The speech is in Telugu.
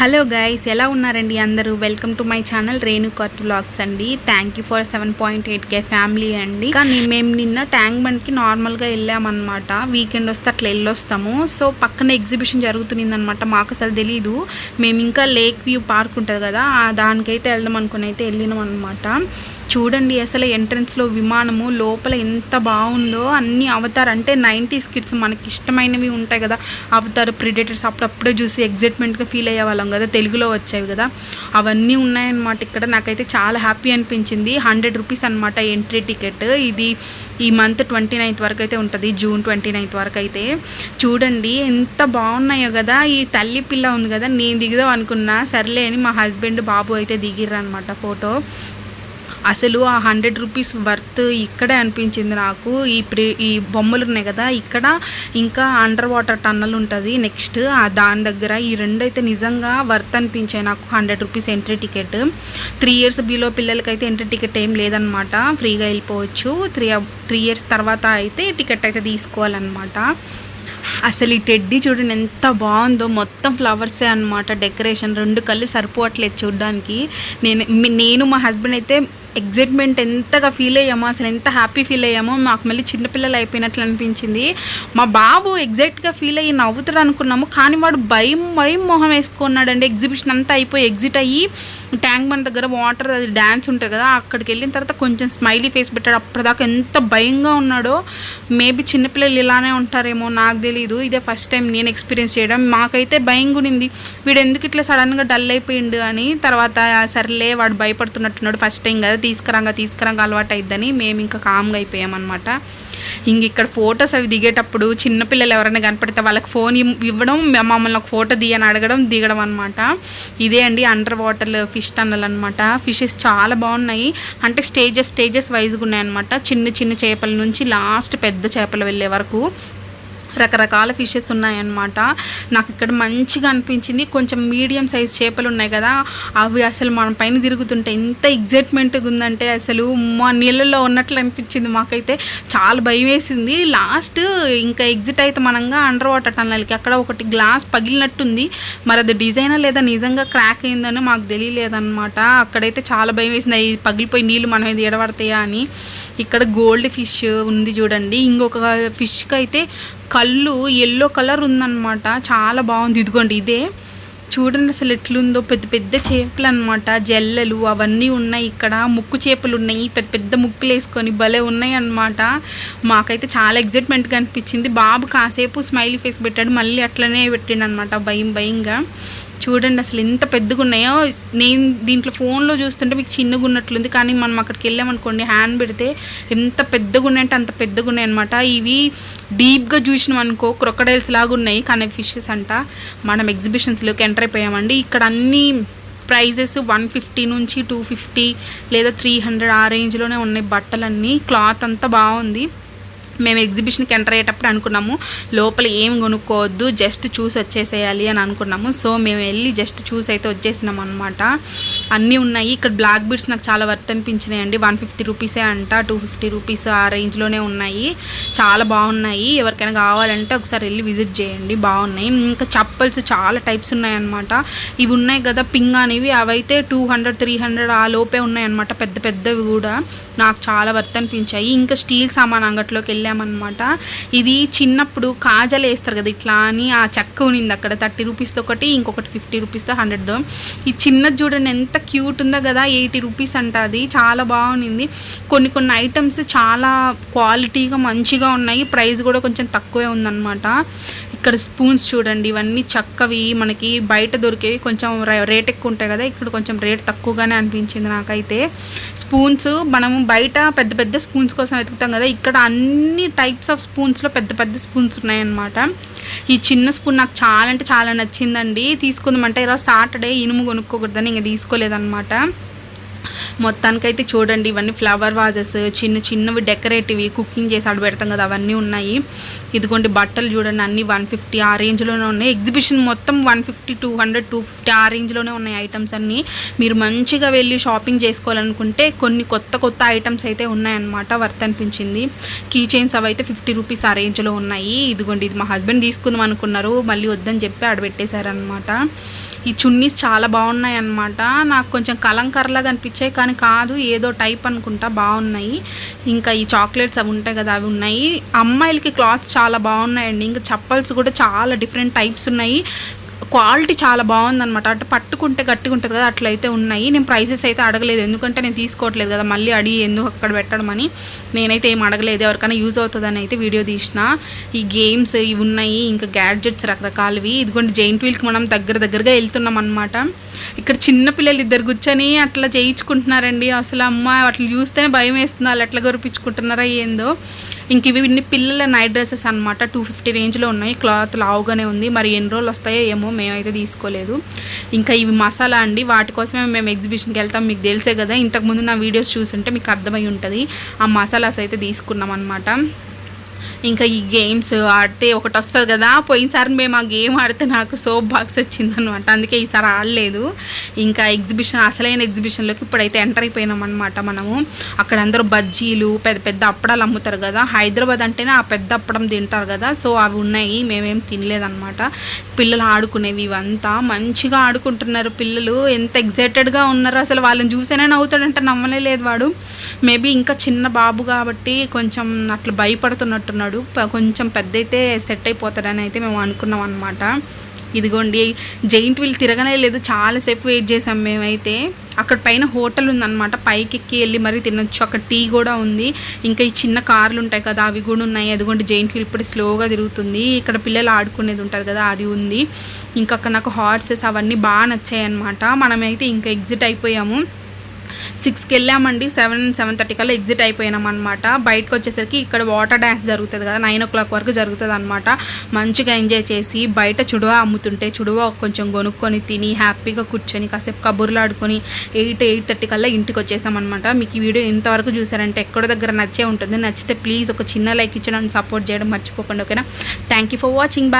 హలో గైస్ ఎలా ఉన్నారండి అందరూ? Welcome to my channel Renukar vlogs అండి. Thank you for seven point eight K family అండి. కానీ మేము నిన్న ట్యాంక్ బండ్కి నార్మల్గా వెళ్ళామన్నమాట. వీకెండ్ వస్తే అట్లా వెళ్ళొస్తాము. సో పక్కన ఎగ్జిబిషన్ జరుగుతుంది అనమాట మాకు అసలు తెలీదు. మేము ఇంకా లేక్ వ్యూ పార్క్ ఉంటుంది కదా దానికైతే వెళ్దాం అనుకుని అయితే వెళ్ళినాం అనమాట చూడండి అసలు ఎంట్రన్స్లో విమానము లోపల ఎంత బాగుందో. అన్ని అవతార్ అంటే నైంటీ కిడ్స్ మనకి ఇష్టమైనవి ఉంటాయి కదా. అవతార్ ప్రిడేటర్స్ అప్పుడప్పుడే చూసి ఎగ్జైట్మెంట్గా ఫీల్ అయ్యే వాళ్ళం కదా తెలుగులో వచ్చేవి కదా. అవన్నీ ఉన్నాయన్నమాట ఇక్కడ. నాకైతే చాలా హ్యాపీ అనిపించింది. హండ్రెడ్ రూపీస్ అనమాట ఎంట్రీ టికెట్. ఇది ఈ మంత్ ట్వంటీ నైన్త్ వరకు అయితే ఉంటుంది జూన్ ట్వంటీ నైన్త్ వరకు అయితే. చూడండి ఎంత బాగున్నాయో కదా. ఈ తల్లి పిల్ల ఉంది కదా నేను దిగుదాం అనుకున్నా. సర్లే అని మా హస్బెండ్ బాబు అయితే దిగిర్రు అనమాట ఫోటో. అసలు ఆ హండ్రెడ్ రూపీస్ వర్త్ ఇక్కడే అనిపించింది నాకు. ఈ ప్రి ఈ బొమ్మలు ఉన్నాయి కదా ఇక్కడ ఇంకా అండర్ వాటర్ టన్నల్ ఉంటుంది నెక్స్ట్. ఆ దాని దగ్గర ఈ రెండు అయితే నిజంగా వర్త్ అనిపించాయి నాకు hundred rupees entry ticket. Three years below పిల్లలకైతే ఎంట్రీ టికెట్ ఏం లేదనమాట ఫ్రీగా వెళ్ళిపోవచ్చు. త్రీ త్రీ ఇయర్స్ తర్వాత అయితే టికెట్ అయితే తీసుకోవాలన్నమాట. అసలు ఈ టెడ్డీ చూడండి ఎంత బాగుందో మొత్తం ఫ్లవర్సే అనమాట డెకరేషన్. రెండు కళ్ళు సరిపోవట్లేదు చూడడానికి. నేను నేను మా హస్బెండ్ అయితే ఎగ్జైట్మెంట్ ఎంతగా ఫీల్ అయ్యామో అసలు ఎంత హ్యాపీ ఫీల్ అయ్యామో మాకు మళ్ళీ చిన్నపిల్లలు అయిపోయినట్లు అనిపించింది. మా బాబు ఎగ్జైట్గా ఫీల్ అయ్యి నవ్వుతాడు అనుకున్నాము కానీ వాడు భయం భయం మొహం వేసుకున్నాడండి. ఎగ్జిబిషన్ అంతా అయిపోయి ఎగ్జిట్ అయ్యి ట్యాంక్ బండ్ దగ్గర వాటర్ అది డ్యాన్స్ ఉంటుంది కదా అక్కడికి వెళ్ళిన తర్వాత కొంచెం స్మైలీ ఫేస్ పెట్టాడు. అప్పటిదాకా ఎంత భయంగా ఉన్నాడో మేబీ చిన్నపిల్లలు ఇలానే ఉంటారేమో నాకు తెలియదు ఇదే ఫస్ట్ టైం నేను ఎక్స్పీరియన్స్ చేయడం. మాకైతే భయం గునింది వీడు ఎందుకు ఇట్లా సడన్గా డల్ అయిపోయిండు అని తర్వాత సర్లే వాడు భయపడుతున్నట్టున్నాడు ఫస్ట్ టైం కదా తీసుకురంగా తీసుకురంగా అలవాటు అయిద్దని మేము ఇంకా కామ్గా అయిపోయామన్నమాట. ఇంక ఇక్కడ ఫొటోస్ అవి దిగేటప్పుడు చిన్నపిల్లలు ఎవరైనా కనపడితే వాళ్ళకి ఫోన్ ఇవ్వడం మమ్మల్ని ఒక ఫోటో దిగని అడగడం దిగడం అనమాట ఇదే అండి అండర్ వాటర్ ఫిష్ టన్నల్ అనమాట ఫిషెస్ చాలా బాగున్నాయి. అంటే స్టేజెస్ స్టేజెస్ వైజ్గా ఉన్నాయన్నమాట చిన్న చిన్న చేపల నుంచి లాస్ట్ పెద్ద చేపలు వెళ్ళే వరకు. రకరకాల ఫిషెస్ ఉన్నాయన్నమాట. నాకు ఇక్కడ మంచిగా అనిపించింది. కొంచెం మీడియం సైజ్ చేపలు ఉన్నాయి కదా అవి అసలు మన పైన తిరుగుతుంటే ఎంత ఎగ్జైట్మెంట్గా ఉందంటే అసలు మా నీళ్ళల్లో ఉన్నట్లు అనిపించింది మాకైతే. చాలా భయం వేసింది. లాస్ట్ ఇంకా ఎగ్జిట్ అయితే మనంగా అండర్ వాటర్ టన్నల్కి అక్కడ ఒకటి గ్లాస్ పగిలినట్టుంది. మరి అది డిజైనా లేదా నిజంగా క్రాక్ అయిందని మాకు తెలియలేదన్నమాట. అక్కడైతే చాలా భయం వేసింది. అవి పగిలిపోయి నీళ్ళు మన మీద ఎడబడతాయా అని. ఇక్కడ గోల్డ్ ఫిష్ ఉంది చూడండి. ఇంకొక ఫిష్కి అయితే కళ్ళు ఎల్లో కలర్ ఉందన్నమాట. చాలా బాగుంది. ఇదిగోండి ఇదే. చూడండి అసలు ఎట్లుందో పెద్ద పెద్ద చేపలు అనమాట జల్లలు అవన్నీ ఉన్నాయి ఇక్కడ. ముక్కు చేపలు ఉన్నాయి. పెద్ద పెద్ద ముక్కులు వేసుకొని భలే ఉన్నాయి అన్నమాట. మాకైతే చాలా ఎగ్జైట్మెంట్గా అనిపించింది. బాబు కాసేపు స్మైలీ ఫేస్ పెట్టాడు. మళ్ళీ అట్లనే పెట్టిండు అనమాట భయం భయంగా. చూడండి అసలు ఎంత పెద్దగా ఉన్నాయో నేను దీంట్లో ఫోన్లో చూస్తుంటే మీకు చిన్నగా ఉన్నట్లుంది. కానీ మనం అక్కడికి వెళ్ళామనుకోండి హ్యాండ్ పెడితే ఎంత పెద్దగా ఉన్నాయంటే అంత పెద్దగా ఉన్నాయి అనమాట ఇవి డీప్గా చూసినాం అనుకో క్రొకడైల్స్ లాగా ఉన్నాయి కానీ ఫిషెస్ అంట. మనం ఎగ్జిబిషన్స్లోకి ఎంటర్ అయిపోయామండి. ఇక్కడ అన్నీ ప్రైజెస్ వన్ ఫిఫ్టీ నుంచి టూ ఫిఫ్టీ లేదా త్రీ హండ్రెడ్ ఆ రేంజ్లోనే ఉన్నాయి బట్టలన్నీ. క్లాత్ అంతా బాగుంది. మేము ఎగ్జిబిషన్కి ఎంటర్ అయ్యేటప్పుడు అనుకున్నాము లోపల ఏం కొనుక్కోవద్దు జస్ట్ చూసి వచ్చేసేయాలి అని అనుకున్నాము. సో మేము వెళ్ళి జస్ట్ చూసి అయితే వచ్చేసినాం అనమాట అన్నీ ఉన్నాయి. ఇక్కడ బ్లాక్ బీడ్స్ నాకు చాలా వర్త్ అనిపించినాయి అండి వన్ ఫిఫ్టీ రూపీసే అంట టూ ఫిఫ్టీ రూపీస్ ఆ రేంజ్లోనే ఉన్నాయి. చాలా బాగున్నాయి. ఎవరికైనా కావాలంటే ఒకసారి వెళ్ళి విజిట్ చేయండి. బాగున్నాయి. ఇంకా చప్పల్స్ చాలా టైప్స్ ఉన్నాయన్నమాట. ఇవి ఉన్నాయి కదా పింగ్ అనేవి. అవైతే టూ హండ్రెడ్ త్రీ హండ్రెడ్ ఆ లోపే ఉన్నాయన్నమాట. పెద్ద పెద్దవి కూడా. నాకు చాలా వర్త్ అనిపించాయి. ఇంకా స్టీల్ సామాన్ అంగట్లోకి వెళ్ళి వెళ్ళామన్నమాట. ఇది చిన్నప్పుడు కాజలు వేస్తారు కదా ఇట్లా అని ఆ చెక్క ఉనింది అక్కడ థర్టీ రూపీస్తో ఒకటి ఇంకొకటి ఫిఫ్టీ రూపీస్తో హండ్రెడ్తో ఈ చిన్నది చూడండి ఎంత క్యూట్ ఉందో కదా ఎయిటీ రూపీస్ అంట అది. చాలా బాగుంది కొన్ని కొన్ని ఐటమ్స్ చాలా క్వాలిటీగా మంచిగా ఉన్నాయి. ప్రైస్ కూడా కొంచెం తక్కువే ఉందన్నమాట. ఇక్కడ స్పూన్స్ చూడండి ఇవన్నీ చక్కవి మనకి బయట దొరికేవి కొంచెం రే- రేట్ ఎక్కువ ఉంటాయి కదా ఇక్కడ కొంచెం రేట్ తక్కువగానే అనిపించింది నాకైతే. స్పూన్స్ మనము బయట పెద్ద పెద్ద స్పూన్స్ కోసం వెతుకుతాం కదా ఇక్కడ అన్ని టైప్స్ ఆఫ్ స్పూన్స్లో పెద్ద పెద్ద స్పూన్స్ ఉన్నాయన్నమాట. ఈ చిన్న స్పూన్ నాకు చాలా అంటే చాలా నచ్చిందండి. తీసుకుందామంటే ఈరోజు సాటర్డే ఇనుము కొనుక్కోకూడదని ఇంకా తీసుకోలేదన్నమాట. మొత్తానికైతే చూడండి ఇవన్నీ ఫ్లవర్ వాజెస్ చిన్న చిన్నవి డెకరేటివ్ కుకింగ్ చేసి ఆడబెడతాం కదా అవన్నీ ఉన్నాయి. ఇదిగోండి బట్టలు చూడండి అన్ని వన్ ఫిఫ్టీ ఆ రేంజ్లోనే ఉన్నాయి. ఎగ్జిబిషన్ మొత్తం one fifty two hundred two fifty ఆ రేంజ్లోనే ఉన్నాయి ఐటమ్స్ అన్నీ. మీరు మంచిగా వెళ్ళి షాపింగ్ చేసుకోవాలనుకుంటే కొన్ని కొత్త కొత్త ఐటమ్స్ అయితే ఉన్నాయన్నమాట వర్త్ అనిపించింది. కీ చైన్స్ అవి అయితే ఫిఫ్టీ రూపీస్ ఆ రేంజ్లో ఉన్నాయి. ఇదిగోండి ఇది మా హస్బెండ్ తీసుకుందాం అనుకున్నారు మళ్ళీ వద్దని చెప్పి ఆడబెట్టేశారనమాట ఈ చున్నీస్ చాలా బాగున్నాయి అన్నమాట నాకు కొంచెం కలంకర్లాగా అనిపించాయి కానీ కాదు ఏదో టైప్ అనుకుంటా బాగున్నాయి. ఇంకా ఈ చాక్లెట్స్ అవి ఉంటాయి కదా అవి ఉన్నాయి. అమ్మాయిలకి క్లాత్స్ చాలా బాగున్నాయండి. ఇంకా చప్పల్స్ కూడా చాలా డిఫరెంట్ టైప్స్ ఉన్నాయి. క్వాలిటీ చాలా బాగుందన్నమాట. అంటే పట్టుకుంటే గట్టిగా ఉంటుంది కదా అట్లయితే ఉన్నాయి. నేను ప్రైసెస్ అయితే అడగలేదు. ఎందుకంటే నేను తీసుకోవట్లేదు కదా మళ్ళీ అడిగి ఎందుకు అక్కడ పెట్టడం అని. నేనైతే ఏం అడగలేదు. ఎవరికైనా యూజ్ అవుతుందని అయితే వీడియో తీసిన. ఈ గేమ్స్ ఇవి ఉన్నాయి ఇంకా గ్యాడ్జెట్స్ రకరకాలవి. ఇదిగోండి జైంట్ వీల్కి మనం దగ్గర దగ్గరగా వెళ్తున్నాం అనమాట ఇక్కడ చిన్న పిల్లలు ఇద్దరు కూర్చొని అట్లా చేయించుకుంటున్నారండి. అసలు అమ్మ అట్లా చూస్తేనే భయం వేస్తుంది. వాళ్ళు ఎట్లా గొరిపించుకుంటున్నారా ఏందో. ఇంక ఇవి ఇన్ని పిల్లల నైట్ డ్రెస్సెస్ అనమాట టూ ఫిఫ్టీ రేంజ్లో ఉన్నాయి. క్లాత్ లావుగానే ఉంది. మరి ఎన్ని రోజులు వస్తాయో ఏమో మేమైతే తీసుకోలేదు. ఇంకా ఇవి మసాలా అండి. వాటి కోసమే మేము ఎగ్జిబిషన్కి వెళ్తాం. మీకు తెలిసే కదా ఇంతకుముందు నా వీడియోస్ చూసుంటే మీకు అర్థమై ఉంటుంది. ఆ మసాలాస్ అయితే తీసుకున్నాం అనమాట ఇంకా ఈ గేమ్స్ ఆడితే ఒకటి వస్తుంది కదా. పోయినసారి మేము ఆ గేమ్ ఆడితే నాకు సోప్ బాక్స్ వచ్చిందనమాట అందుకే ఈసారి ఆడలేదు. ఇంకా ఎగ్జిబిషన్ అసలైన ఎగ్జిబిషన్లోకి ఇప్పుడైతే ఎంటర్ అయిపోయినాం అనమాట మనము. అక్కడ అందరూ బజ్జీలు పెద్ద పెద్ద అప్పడాలు అమ్ముతారు కదా. హైదరాబాద్ అంటేనే ఆ పెద్ద అప్పడం తింటారు కదా. సో అవి ఉన్నాయి మేమేం తినలేదన్నమాట. పిల్లలు ఆడుకునేవి ఇవంతా. మంచిగా ఆడుకుంటున్నారు పిల్లలు. ఎంత ఎగ్జైటెడ్గా ఉన్నారు అసలు వాళ్ళని చూసేనే నవ్వుతాడంటే. నమ్మలే లేదు వాడు. మేబీ ఇంకా చిన్న బాబు కాబట్టి కొంచెం అట్లా భయపడుతున్నట్టు అంటున్నాడు. కొంచెం పెద్ద అయితే సెట్ అయిపోతాడని అయితే మేము అనుకున్నాం అనమాట ఇదిగోండి జైంట్ వీల్ తిరగనే లేదు. చాలాసేపు వెయిట్ చేసాం మేమైతే. అక్కడ పైన హోటల్ ఉందన్నమాట. పైకి ఎక్కి వెళ్ళి మరీ తినొచ్చు. అక్కడ టీ కూడా ఉంది. ఇంకా ఈ చిన్న కార్లు ఉంటాయి కదా అవి కూడా ఉన్నాయి. అదిగోండి జైంట్ వీల్ ఇప్పుడు స్లోగా తిరుగుతుంది. ఇక్కడ పిల్లలు ఆడుకునేది ఉంటుంది కదా అది ఉంది. ఇంకా అక్కడ నాకు హార్సెస్ అవన్నీ బాగా నచ్చాయి అనమాట మనమైతే ఇంకా ఎగ్జిట్ అయిపోయాము. సిక్స్కి వెళ్ళామండి సెవెన్ సెవెన్ థర్టీ కల్లా ఎగ్జిట్ అయిపోయినాం అనమాట బయటకు వచ్చేసరికి ఇక్కడ వాటర్ డ్యాన్స్ జరుగుతుంది కదా నైన్ ఓ క్లాక్ వరకు జరుగుతుంది అనమాట మంచిగా ఎంజాయ్ చేసి బయట చుడువ అమ్ముతుంటే చుడువ కొంచెం కొనుక్కొని తిని హ్యాపీగా కూర్చొని కాసేపు కబుర్లు ఆడుకొని ఎయిట్ ఎయిట్ థర్టీ కల్లా ఇంటికి వచ్చేసామన్నమాట మీకు ఈ వీడియో ఇంతవరకు చూసారంటే ఎక్కడ దగ్గర నచ్చే ఉంటుంది. నచ్చితే ప్లీజ్ ఒక చిన్న లైక్ ఇచ్చి నన్ను సపోర్ట్ చేయడం మర్చిపోకండి ఓకేనా? Thank you for watching. Bye.